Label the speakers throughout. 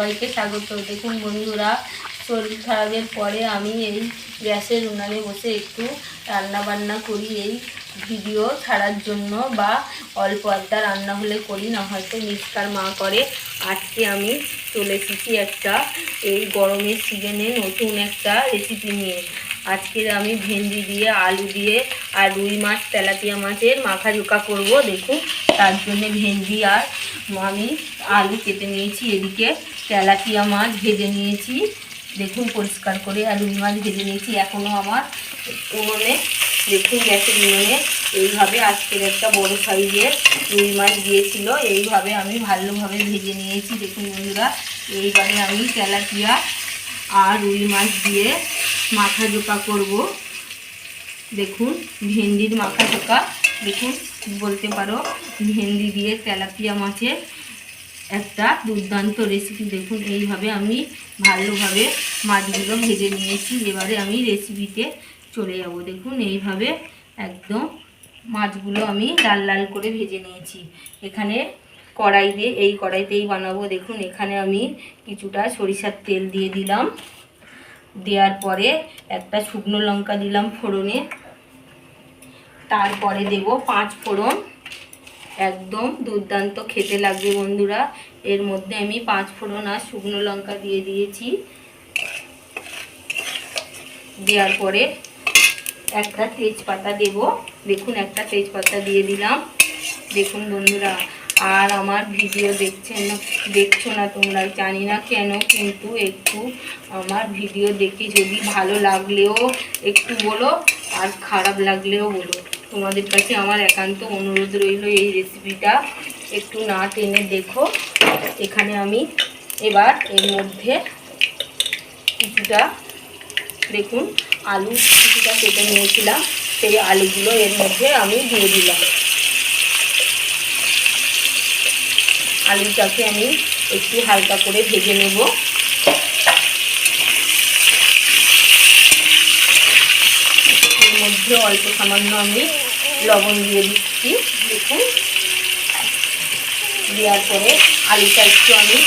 Speaker 1: সবাইকে স্বাগত। দেখুন বন্ধুরা, শরীর খারাপের পরে আমি এই গ্যাসের উনানে বসে একটু রান্না বান্না করি, এই ভিডিও ছাড়ার জন্য বা অল্প আড্ডা রান্না হলে করি, না হয়তো মিসকার মা করে। আজকে আমি চলে এসেছি একটা এই গরমের সিজনে নতুন একটা রেসিপি নিয়ে। আজকের আমি ভেন্ডি দিয়ে, আলু দিয়ে আর রুই মাছ, তেলাপিয়া মাছের মাখা জোকা করব। দেখুন, তার জন্য ভেন্ডি আর আমি আলু কেটে নিয়েছি এদিকে। তেলাপিয়া মাছ ভেজে নিয়েছি। দেখুন, পরিষ্কার করে আর রুই মাছ ভেজে নিয়েছি। এখনও আমার উনুনে, দেখুন, গ্যাসের উনুনে। এইভাবে আজকের একটা বড় সাইজের রুই মাছ দিয়েছিল। এইভাবে আমি ভালোভাবে ভেজে নিয়েছি। দেখুন, বন্ধুরা, এইবারে আমি তেলাপিয়া আর রুই মাছ দিয়ে মাথা জোকা করব। দেখুন, ভেন্ডির মাথা জোকা দেখুন, বলতে পারো, ভেন্ডি দিয়ে তেলাপিয়া মাছের একটা দুর্দান্ত রেসিপি দেখুন, এইভাবে আমি ভালোভাবে মাছগুলো ভেজে নিয়েছি। এবারে আমি রেসিপিতে চলে যাব। দেখুন, এইভাবে একদম মাছগুলো আমি লাল লাল করে ভেজে নিয়েছি। এখানে কড়াই দিয়ে, এই কড়াইতেই বানাবো। দেখুন, এখানে আমি কিছুটা সরিষার তেল দিয়ে দিলাম। দেওয়ার পরে একটা শুকনো লঙ্কা দিলাম ফোড়নে। তারপরে দেব পাঁচ ফোড়ন একদম দুর্দান্ত খেতে লাগবে বন্ধুরা। এর মধ্যে আমি পাঁচ ফোড়ন আর শুকনো লঙ্কা দিয়ে দিয়েছি। দেওয়ার পরে একটা তেজপাতা দেব। দেখুন, একটা তেজপাতা দিয়ে দিলাম। দেখুন বন্ধুরা, আর আমার ভিডিও দেখছেন, দেখছ না তোমরা? জানি না কেন, কিন্তু একটু আমার ভিডিও দেখে যদি ভালো লাগলেও একটু বলো, আর খারাপ লাগলেও বলো। তোমাদের কাছে আমার একান্ত অনুরোধ রইল এই রেসিপিটা একটু না টেনে দেখো। এখানে আমি এবার এর মধ্যে কিছুটা, দেখুন, আলু কিছুটা কেটে নিয়েছিলাম। সেই আলুগুলো এর মধ্যে আমি দিয়ে দিলাম। আলুটাকে আমি একটু হালকা করে ভেজে নেব এর মধ্যে অল্প সামান্য আমি লবণ দিয়ে দিচ্ছি। দেখুন। দেওয়ার পরে আলুটা একটু আমি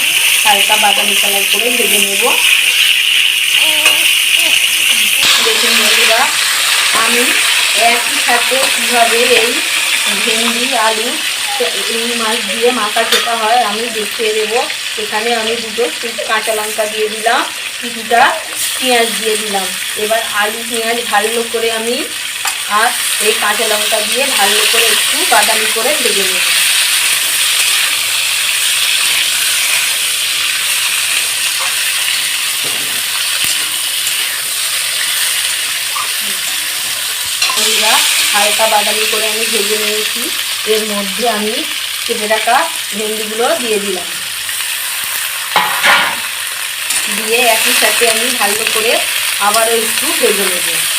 Speaker 1: হালকা বাদামি কালার করে ভেজে নেব। দেখুন বন্ধুরা, আমি একই সাথে কীভাবে এই ভেন্ডি, আলু, এই মাছ দিয়ে মাথা খেতে হয় আমি দেখিয়ে দেবো। এখানে আমি দুটো কাঁচা লঙ্কা দিয়ে দিলাম কিছুটা পেঁয়াজ দিয়ে দিলাম। এবার আলু পেঁয়াজ ভালো করে আমি আর এই কাঁচা লঙ্কা দিয়ে ভালো করে একটু বাদামি করে ভেজে নেব। হালকা বাদামি করে আমি ভেজে নিয়েছি। এর মধ্যে আমি কেটে রাখা ভেন্ডিগুলো দিয়ে দিলাম। দিয়ে একই সাথে আমি ভালো করে আবারও একটু ভেজে নেব।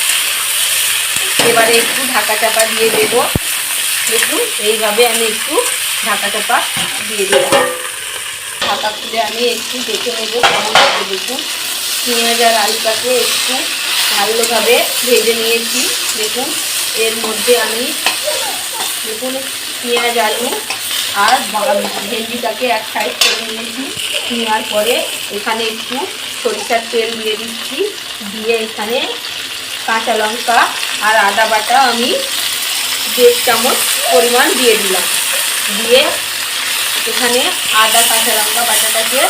Speaker 1: এবারে একটু ঢাকা চাপা দিয়ে দেব। দেখুন, এইভাবে আমি একটু ঢাকা চাপা দিয়ে দেব ঢাকা খুলে আমি একটু দেখে নেব কেমন লাগে। দেখুন পেঁয়াজ আর আলুটাকে একটু ভালোভাবে ভেজে নিয়েছি। দেখুন, এর মধ্যে আমি দেখুন, পেঁয়াজ, আলু আর ভেন্ডিটাকে এক সাইড করে নিয়েছি। নেওয়ার পরে এখানে একটু সরিষার তেল দিয়ে দিচ্ছি। দিয়ে এখানে কাঁচা লঙ্কা আর আদা বাটা আমি দেড় চামচ পরিমাণ দিয়ে দিলাম। দিয়ে এখানে আদা, কাঁচা লঙ্কা বাটাটাকে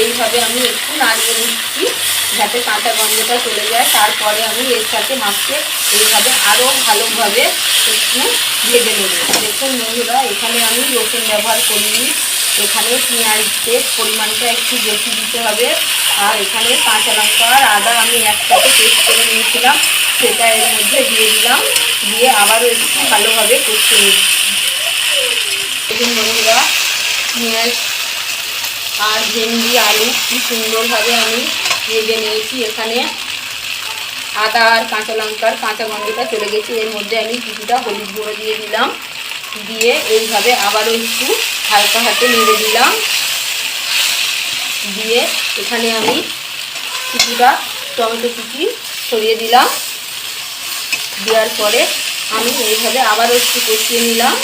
Speaker 1: এইভাবে আমি একটু নাড়িয়ে নিচ্ছি যাতে কাঁচা গন্ধটা চলে যায়। তারপরে আমি এর সাথে মাছকে এইভাবে আরও ভালোভাবে একটু ভেজে নেব। দেখুন বন্ধুরা, এখানে আমি রসুন ব্যবহার করিনি। এখানে পেঁয়াজের পরিমাণটা একটু বেশি দিতে হবে। আর এখানে কাঁচা লঙ্কা আর আদা আমি একসাথে পেস্ট করে নিয়েছিলাম, সেটা এর মধ্যে দিয়ে দিলাম। দিয়ে আবারও একটু ভালোভাবে কষতে নিচ্ছি বন্ধুরা, পেঁয়াজ আর ভেন্ডি, আলু কি সুন্দরভাবে আমি ভেজে নিয়েছি এখানে। আদা আর কাঁচা লঙ্কার কাঁচা গন্ধটা চলে গেছে। এর মধ্যে আমি কিছুটা হলুদ গুঁড়ো দিয়ে দিলাম। দিয়ে এইভাবে আবারও একটু হালকা হাতে নেড়ে দিলাম। দিয়ে এখানে আমি কিছুটা টমেটো কুচি ছড়িয়ে দিলাম। দেওয়ার পরে আমি এইভাবে আবারও একটু কষিয়ে নিলাম।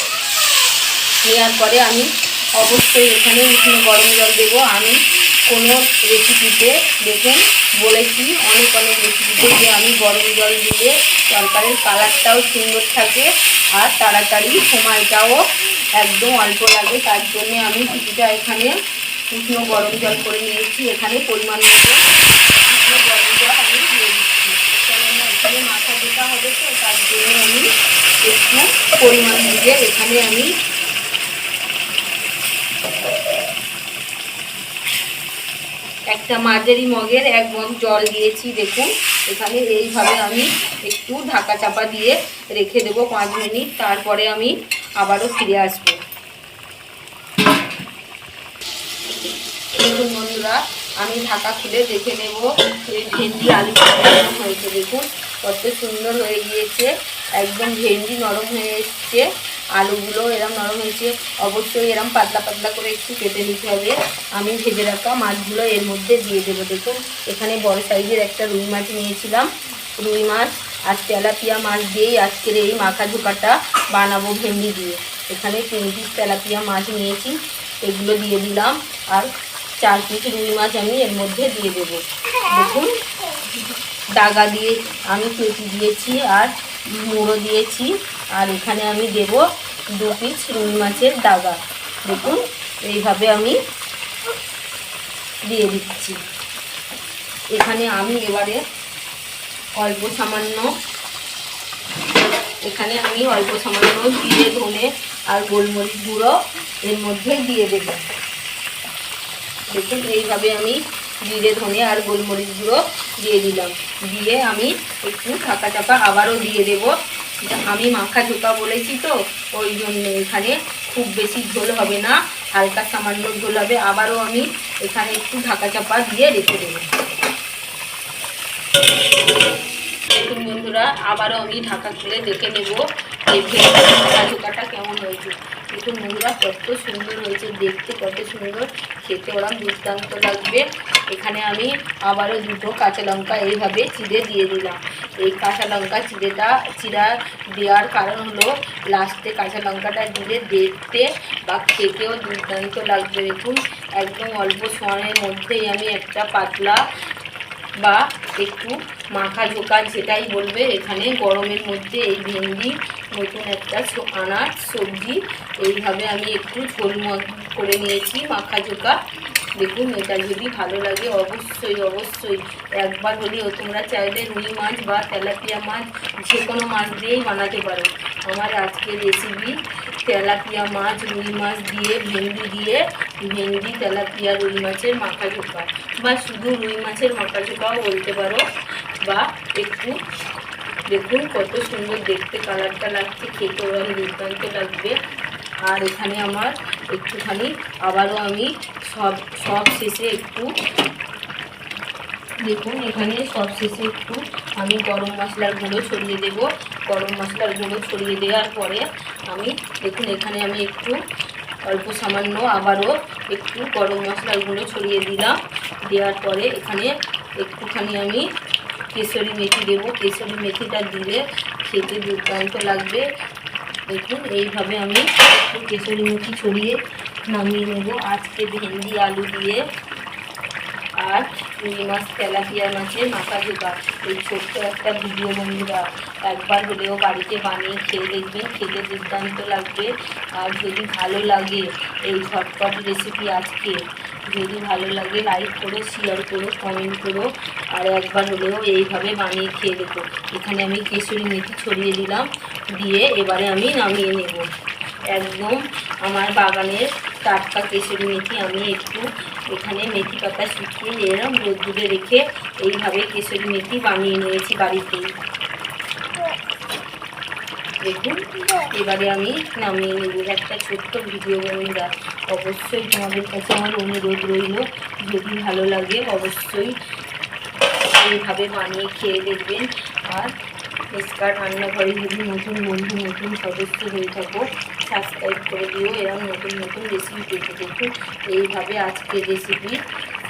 Speaker 1: নেওয়ার পরে আমি অবশ্যই এখানে উষ্ণ গরম জল দেবো। আমি কোনো রেসিপিতে দেখুন বলেছি, অনেক অনেক রেসিপিতে যে আমি গরম জল দিলে তরকারির কালারটাও সুন্দর থাকে আর তাড়াতাড়ি সময়টাও একদম অল্প লাগে। তার জন্য আমি কিছুটা এখানে উষ্ণ গরম জল করে নিয়েছি। এখানে পরিমাণ মতো উষ্ণ গরম জল আমি দিয়ে দিচ্ছি। কেননা এখানে মাথা দিতে হবে তো, তার জন্য আমি একটু পরিমাণ দিয়ে এখানে আমি একটা মাঝারি মগের এক মগ জল দিয়েছি, দেখুন। এখানে এইভাবে আমি একটু ঢাকা চাপা দিয়ে রেখে দেবো পাঁচ মিনিট, তারপরে আমি আবারও ফিরে আসব। দেখুন বন্ধুরা, আমি ঢাকা খুলে দেখে নেব ভেন্ডি আলু হয়েছে, দেখুন। কত সুন্দর হয়ে গিয়েছে, একদম ভেন্ডি নরম হয়ে এসছে। আলুগুলো এরম নরম হয়েছে, অবশ্যই এরম পাতলা পাতলা করে একটু কেটে নিতে হবে। আমি ভেজে রাখা মাছগুলো এর মধ্যে দিয়ে দেবো। দেখুন, এখানে বড় সাইজের একটা রুই মাছ নিয়েছিলাম। রুই মাছ আর তেলাপিয়া মাছ দিয়েই আজকের এই মাখা ঝোঁকাটা বানাবো ভেন্ডি দিয়ে। এখানে তিন পিস তেলাপিয়া মাছ নিয়েছি, এগুলো দিয়ে দিলাম। আর চার পিস রুই মাছ আমি এর মধ্যে দিয়ে দেবো। দেখুন, দাগা দিয়ে আমি পেটি দিয়েছি আর মুড়ো দিয়েছি। আর এখানে আমি দেব দু পিস রুই মাছের দাগা। দেখুন, এইভাবে আমি দিয়ে দিচ্ছি। এখানে আমি এবারে অল্প সামান্য, এখানে আমি অল্প সামান্য জিরে, ধনে আর গোলমরিচ গুঁড়ো এর মধ্যে দিয়ে দেবো। দেখুন, এইভাবে আমি জিরে, ধনে আর গোলমরিচ গুঁড়ো দিয়ে দিলাম। দিয়ে আমি একটু ঢাকা চাপা আবারও দিয়ে দেব। আমি মাখা ঝোঁকা বলেছি তো, ওই জন্য এখানে খুব বেশি ঝোল হবে না, হালকা সামান্য ঝোল হবে, আবারও আমি এখানে একটু ঢাকা চাপা দিয়ে রেখে দেবো। দেখুন বন্ধুরা, আবারও আমি ঢাকা খুলে দেখে নেব এই মাখা ঝোঁকাটা কেমন হয়েছে। দেখুন বন্ধুরা কত সুন্দর হয়েছে, দেখতে কত সুন্দর। খেতে ওরা দুর্দান্ত লাগবে। এখানে আমি আবারও দুটো কাঁচা লঙ্কা এইভাবে চিড়ে দিয়ে দিলাম। এই কাঁচা লঙ্কা চিড়েটা চিরা দেওয়ার কারণ হলো, লাস্টে কাঁচা লঙ্কাটা দিলে দেখতে বা খেতেও দুর্দান্ত লাগবে। দেখুন, একদম অল্প সময়ের মধ্যেই আমি একটা পাতলা বা একটু মাখা ঝোঁকা যেটাই বলবে, এখানে গরমের মধ্যে এই ভেন্ডি, নতুন একটা আনাজ সবজি, এইভাবে আমি একটু ঝোল করে নিয়েছি মাখা ঝোঁকা। দেখুন, এটা যদি ভালো লাগে, অবশ্যই অবশ্যই একবার হলেও তোমরা চাইলে রুই মাছ বা তেলাপিয়া মাছ যে কোনো মাছ দিয়েই বানাতে পারো। আমার আজকের রেসিপি তেলাপিয়া মাছ, রুই মাছ দিয়ে, ভেন্ডি দিয়ে, ভেন্ডি, তেলাপিয়া, রুই মাছের মাখা ঝোঁকা বা শুধু রুই মাছের মাখা ঝোঁকাও বলতে পারো, বা একটু দেখুন কত সুন্দর দেখতে কালারটা লাগছে খেতে ওরা দুর্দান্ত লাগবে। আর এখানে আমার একটুখানি আবারও আমি সব সব শেষে একটু দেখুন, এখানে সব শেষে একটু আমি গরম মশলার গুঁড়ো ছড়িয়ে দেব। গরম মশলার গুঁড়ো ছড়িয়ে দেওয়ার পরে আমি দেখুন, এখানে আমি একটু অল্প সামান্য আবারও একটু গরম মশলার গুঁড়ো ছড়িয়ে দিলাম। দেওয়ার পরে এখানে একটুখানি আমি কেশরি মেথি দেবো। কেশরি মেথিটা দিলে খেতে দুর্দান্ত লাগবে। দেখুন, এইভাবে আমি একটু কেশরি মেথি ছড়িয়ে নামিয়ে নেব। আজকে ভেন্ডি, আলু দিয়ে। আর রুই মাছ, তেলাপিয়া মাছের মাথা ঝোঁকা। এই ছোট্ট একটা ভিডিও বন্ধুরা, একবার হলেও বাড়িতে বানিয়ে খেয়ে দেখবেন, খেতে দুর্দান্ত লাগবে। আর যদি ভালো লাগে এই ঝটপট রেসিপি আজকে, যদি ভালো লাগে লাইক করো শেয়ার করো কমেন্ট করো। আর একবার হলেও এইভাবে বানিয়ে খেয়ে দেখো। এখানে আমি কেশরি মেথি ছড়িয়ে দিলাম, দিয়ে এবারে আমি নামিয়ে নেব। একদম আমার বাগানের টাটকা কেশরি মেথি আমি একটু এখানে মেথি পাতা শুকিয়ে এরম রোদ্দুরে রেখে এইভাবে কেশরি মেথি বানিয়ে নিয়েছি বাড়িতেই। দেখুন, এবারে আমি নামিয়ে নেব। একটা ছোট্ট ভিডিও বন্ধুরা অবশ্যই তোমাদের কাছে আমার অনুরোধ রইল, যদি ভালো লাগে অবশ্যই এইভাবে বানিয়ে খেয়ে দেখবেন। আর এসকার রান্নাঘরে যদি নতুন বন্ধু, নতুন সদস্য হয়ে থাকো সাবস্ক্রাইব করে দিও এরকম নতুন নতুন রেসিপি পেতে দেখুন এইভাবে আজকের রেসিপি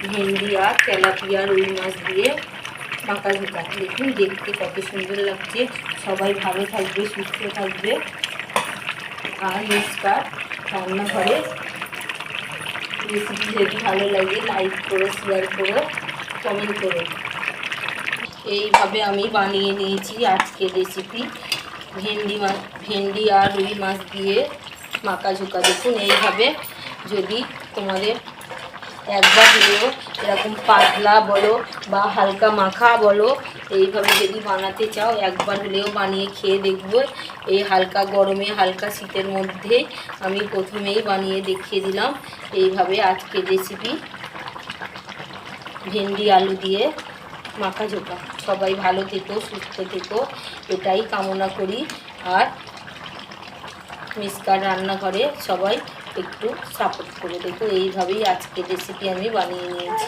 Speaker 1: ভেন্ডি আর তেলাপিয়া রুই মাছ দিয়ে মাকা ঝোঁকা। দেখুন, দেখতে কত সুন্দর লাগছে। সবাই ভালো থাকবে, সুস্থ থাকবে। আর এসকার রান্নাঘরে রেসিপি যদি ভালো লাগে লাইক করো শেয়ার করো কমেন্ট করো। এইভাবে আমি বানিয়ে নিয়েছি আজকের রেসিপি ভেন্ডি মাছ ভেন্ডি আর রুই মাছ দিয়ে মাকা ঝুঁকা। দেখুন, এইভাবে যদি তোমাদের একবার হলেও এরকম পাতলা বলো বা হালকা মাখা বলো, এইভাবে যদি বানাতে চাও, একবার হলেও বানিয়ে খেয়ে দেখব। এই হালকা গরমে, হালকা শীতের মধ্যে আমি প্রথমেই বানিয়ে দেখিয়ে দিলাম এইভাবে আজকের রেসিপি ভেন্ডি, আলু দিয়ে মাখা ঝোঁকা। সবাই ভালো থেকো, সুস্থ থেকো। এটাই কামনা করি। আর মিসকার রান্নাঘরে সবাই একটু সাপোর্ট করে দেখো। এইভাবেই আজকে রেসিপি আমি বানিয়ে নিয়েছি।